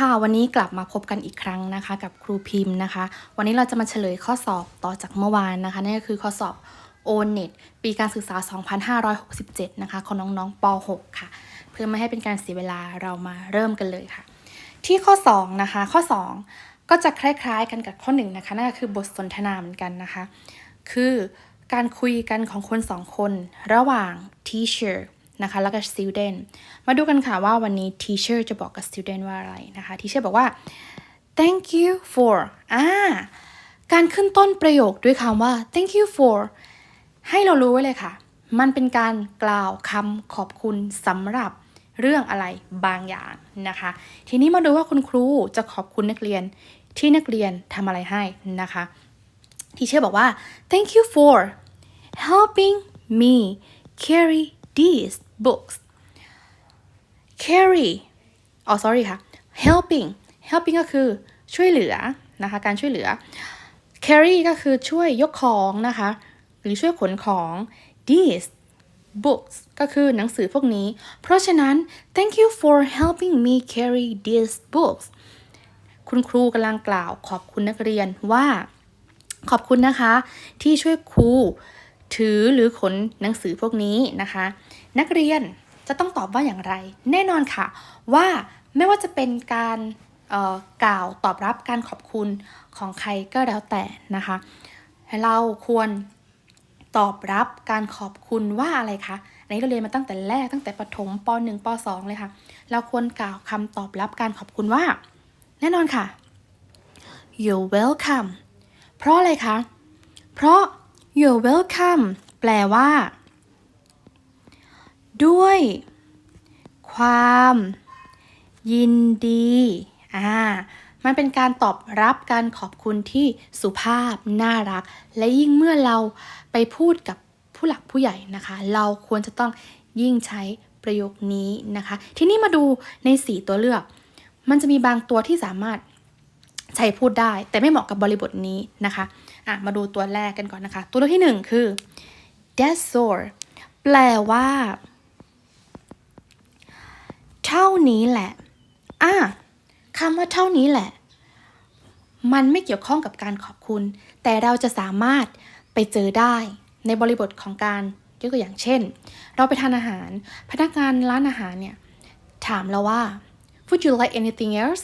ค่ะวันนี้กลับมาพบกันอีกครั้งนะคะ กับครูพิมพ์นะคะ วันนี้เราจะมาเฉลยข้อสอบต่อจากเมื่อวานนะคะนั่นก็คือข้อสอบ o n e t ปีการศึกษา 2567 นะคะของน้องๆป .6 ค่ะ เพื่อไม่ให้เป็นการเสียเวลาเรามาเริ่มกันเลยค่ะ ที่ข้อ 2 นะคะ ข้อ 2 ก็จะคล้ายๆกันกับข้อ 1 นะคะนั่นก็คือบทสนทนาเหมือนกันนะคะ คือการคุยกันของคนสองคนระหว่าง teacher นะคะแล้วก็ student มาดูกันค่ะว่าวันนี้ teacher จะบอกกับ student ว่าอะไรนะคะ teacher บอกว่า thank you for อ่าการขึ้นต้นประโยคด้วยคำว่า thank you for ให้เรารู้ไว้เลยค่ะ มันเป็นการกล่าวคำขอบคุณสำหรับเรื่องอะไรบางอย่างนะคะ ทีนี้มาดูว่าคุณครูจะขอบคุณนักเรียนที่นักเรียนทำอะไรให้นะคะ ทีเชอร์บอกว่า thank you for helping me carry these books carry อ๋อ sorry ค่ะ helping helping ก็คือช่วยเหลือนะคะการช่วยเหลือ carry ก็คือช่วยยกของนะคะ หรือช่วยขนของ these books ก็คือหนังสือพวกนี้ เพราะฉะนั้น thank you for helping me carry these books คุณครูกำลังกล่าวขอบคุณนักเรียนว่า ขอบคุณนะคะ ที่ช่วยครู ถือหรือขนหนังสือพวกนี้นะคะ นักเรียนจะต้องตอบว่าอย่างไร แน่นอนค่ะ ว่าไม่ว่าจะเป็นการกล่าวตอบรับการขอบคุณของใครก็แล้วแต่นะคะเราควรตอบรับการขอบคุณว่าอะไรคะอันนี้เราเรียนมาตั้งแต่แรกตั้งแต่ประถมป .1 ป .2 เลยค่ะ เราควรกล่าวคำตอบรับการขอบคุณว่า แน่นอนค่ะ you're welcome เพราะอะไรคะ เพราะ you're welcome แปลว่า ด้วย ความ ยินดี อ่า มันเป็นการตอบรับการขอบคุณที่สุภาพ น่ารัก และยิ่งเมื่อเราไปพูดกับผู้หลักผู้ใหญ่นะคะ เราควรจะต้องยิ่งใช้ประโยคนี้นะคะ ทีนี้มาดูใน 4 ตัวเลือก มันจะมีบางตัวที่สามารถใช้พูดได้ แต่ไม่เหมาะกับบริบทนี้นะคะ อะมาดูตัวแรกกันก่อนนะคะ ตัวเลือกที่หนึ่งคือ that's all แปลว่า เท่านี้แหละ อะคำว่าเท่านี้แหละ มันไม่เกี่ยวข้องกับการขอบคุณ แต่เราจะสามารถไปเจอได้ในบริบทของการยกตัวอย่างเช่น เราไปทานอาหาร พนักงานร้านอาหารเนี่ย ถามเราว่า would you like anything else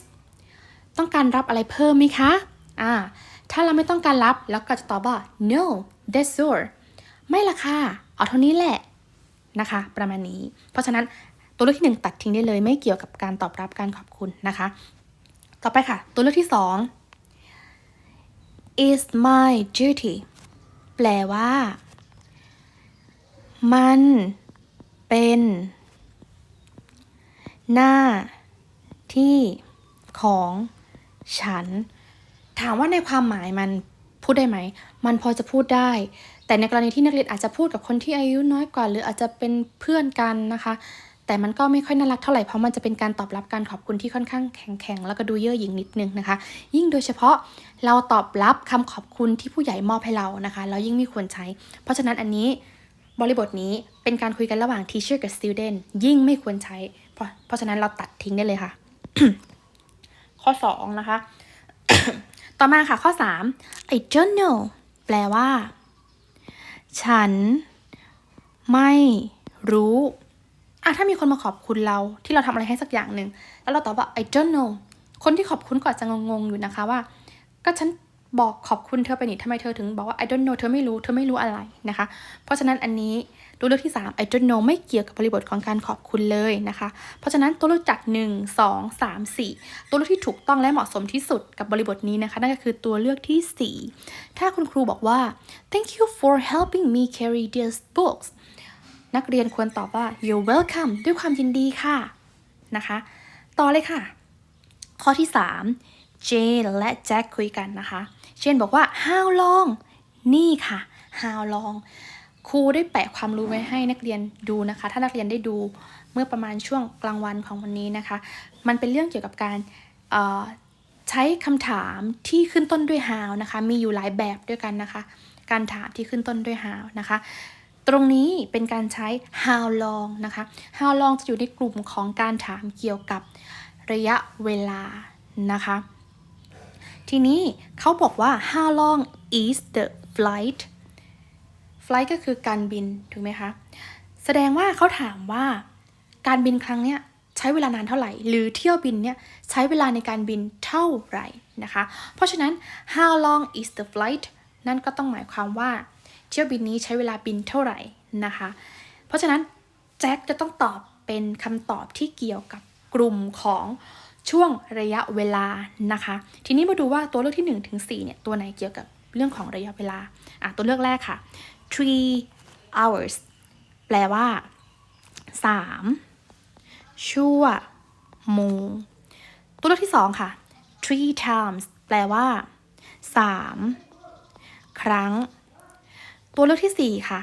ต้องการรับอะไรเพิ่มไหมคะ อ่า ถ้าเราไม่ต้องการรับแล้วก็จะตอบว่า no that's all ไม่ละค่ะ เอาเท่านี้แหละนะคะ ประมาณนี้ เพราะฉะนั้นตัวเลือกที่หนึ่งตัดทิ้งได้เลย ไม่เกี่ยวกับการตอบรับการขอบคุณนะคะ ต่อไปค่ะ ตัวเลือกที่สอง is my duty แปลว่า มันเป็น หน้าที่ของฉัน ถามว่าในความหมายมันพูดได้ไหม มันพอจะพูดได้ แต่ในกรณีที่นักเรียนอาจจะพูดกับคนที่อายุน้อยกว่า หรืออาจจะเป็นเพื่อนกันนะคะ แต่มันก็ไม่ค่อยน่ารักเท่าไหร่เพราะมันจะเป็นการตอบรับการขอบคุณที่ค่อนข้างแข็งๆแล้วก็ดูเย่อหยิ่งนิดนึงนะคะ ยิ่งโดยเฉพาะเราตอบรับคำขอบคุณที่ผู้ใหญ่มอบให้เรานะคะเรายิ่งไม่ควรใช้ เพราะฉะนั้นอันนี้บริบทนี้เป็นการคุยกันระหว่าง teacher กับ student ยิ่งไม่ควรใช้ เพราะเพราะฉะนั้นเราตัดทิ้งได้เลยค่ะ ข้อ 2 นะคะ ต่อมาค่ะข้อ 3 I don't know แปลว่า ฉัน ไม่รู้อะถ้ามีคนมาขอบคุณเราที่เราทำอะไรให้สักอย่างหนึ่ง แล้วเราตอบว่า I don't know คนที่ขอบคุณก็อาจจะงงๆอยู่นะคะว่า ก็ฉัน บอกขอบคุณเธอไปนี่ทำไมเธอถึงบอกว่า I don't know เธอไม่รู้เธอไม่รู้อะไรนะคะ เพราะฉะนั้นอันนี้ตัวเลือกที่ 3 I don't know ไม่เกี่ยวกับบริบทของการขอบคุณเลยนะคะ เพราะฉะนั้นตัวเลือกจาก 1 2 3 4 ตัวเลือกที่ถูกต้องและเหมาะสมที่สุดกับบริบทนี้นะคะ นั่นก็คือตัวเลือกที่ 4 ถ้าคุณครูบอกว่า thank you for helping me carry these books นักเรียนควรตอบว่า you're welcome ด้วยความยินดีค่ะนะคะ ต่อเลยค่ะ ข้อที่ 3 เจนและแจ็คคุยกันนะคะ เจนบอกว่า how long นี่ค่ะ how long ครูได้แปะความรู้ไว้ให้นักเรียนดูนะคะ ถ้านักเรียนได้ดูเมื่อประมาณช่วงกลางวันของวันนี้นะคะ มันเป็นเรื่องเกี่ยวกับการใช้คำถามที่ขึ้นต้นด้วย how นะคะ มีอยู่หลายแบบด้วยกันนะคะ การถามที่ขึ้นต้นด้วย how นะคะ ตรงนี้เป็นการใช้ how long นะคะ how long จะอยู่ในกลุ่มของการถามเกี่ยวกับระยะเวลานะคะ ทีนี้เขาบอกว่า how long is the flight flight ก็คือการบิน ถูกไหมคะ แสดงว่าเขาถามว่าการบินครั้งเนี้ยใช้เวลานานเท่าไหร่ หรือเที่ยวบินเนี่ยใช้เวลาในการบินเท่าไหร่นะคะ เพราะฉะนั้น how long is the flight นั่นก็ต้องหมายความว่าเที่ยวบินนี้ใช้เวลาบินเท่าไหร่นะคะ เพราะฉะนั้นแจ็คจะต้องตอบเป็นคำตอบที่เกี่ยวกับกลุ่มของ ช่วงระยะเวลานะคะ ทีนี้มาดูว่าตัวเลือกที่1ถึง4เนี่ยตัวไหนเกี่ยวกับเรื่องของระยะเวลาอะตัวเลือกแรกค่ะ three hours แปลว่า 3 ชั่วโมงตัวเลือกที่สองค่ะ three times แปลว่า 3 ครั้ง ตัวเลือกที่สี่ค่ะ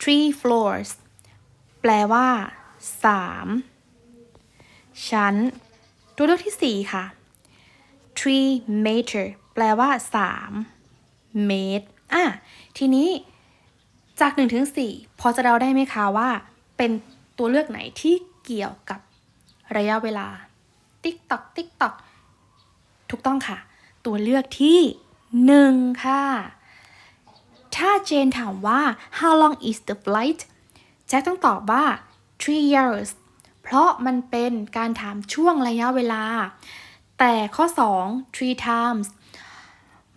three floors แปลว่า 3 ชั้น ตัวเลือกที่สี่ค่ะ three meter แปลว่า 3 เมตร อะ ทีนี้จาก 1 ถึง 4 พอจะเดาได้ไหมคะว่า เป็นตัวเลือกไหนที่เกี่ยวกับระยะเวลา ติ๊กตอกติ๊กตอกถูกต้องค่ะ ตัวเลือกที่ 1 ค่ะ ถ้าเจนถามว่า how long is the flight แจ็คต้องตอบว่า three years เพราะมันเป็นการถามช่วงระยะเวลา แต่ข้อ 2 three times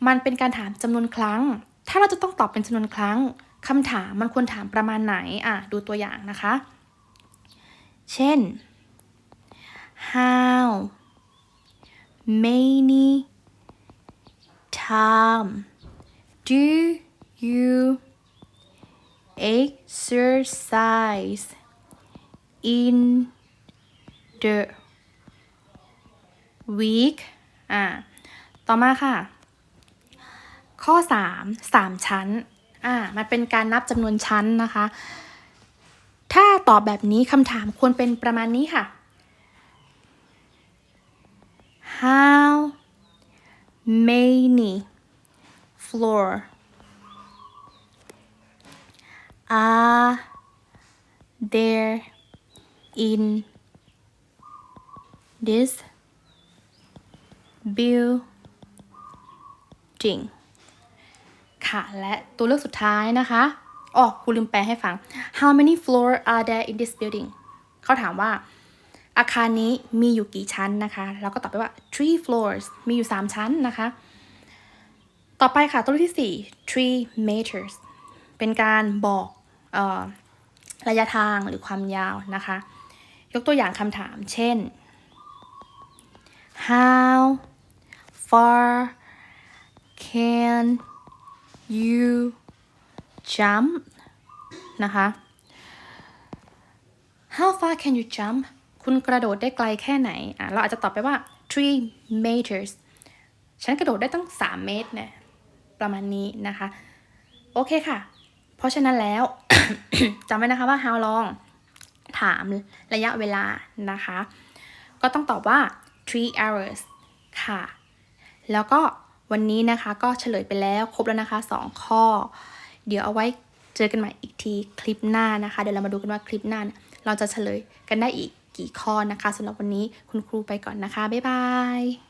มันเป็นการถามจำนวนครั้ง ถ้าเราจะต้องตอบเป็นจำนวนครั้งคำถามมันควรถามประมาณไหน อะ ดูตัวอย่างนะคะ เช่น how many time do you exercise in the week อ่าต่อมาค่ะ ข้อ 3 3 ชั้นอ่ามันเป็นการนับจำนวนชั้นนะคะ ถ้าตอบแบบนี้คำถามควรเป็นประมาณนี้ค่ะ How many floor are there in this building ค่ะ และตัวเลือกสุดท้ายนะคะอ๋อครูลืมแปลให้ฟัง How many floor are there in this building เขาถามว่า อาคารนี้มีอยู่กี่ชั้นนะคะ เราก็ตอบไปว่า three floors มีอยู่ 3 ชั้นนะคะ ต่อไปค่ะ ตัวเลือกที่ 4 three meters เป็นการบอกออระยะทางหรือความยาวนะคะ ยกตัวอย่างคำถาม เช่น how far can you jump นะคะ how far can you jump คุณกระโดดได้ไกลแค่ไหนอะเราอาจจะตอบไปว่า three meters ฉันกระโดดได้ตั้ง 3 เมตรเนี่ยประมาณนี้นะคะ โอเคค่ะ เพราะฉะนั้นแล้ว จำไว้นะคะว่า how long ถามระยะเวลานะคะ ก็ต้องตอบว่า three hours ค่ะ แล้วก็วันนี้นะคะก็เฉลยไปแล้วครบแล้วนะคะ 2 ข้อ เดี๋ยวเอาไว้เจอกันใหม่อีกทีคลิปหน้านะคะ เดี๋ยวเรามาดูกันว่าคลิปหน้าเนี่ยเราจะเฉลยกันได้อีกกี่ข้อนะคะสำหรับวันนี้คุณครูไปก่อนนะคะ บ๊ายบาย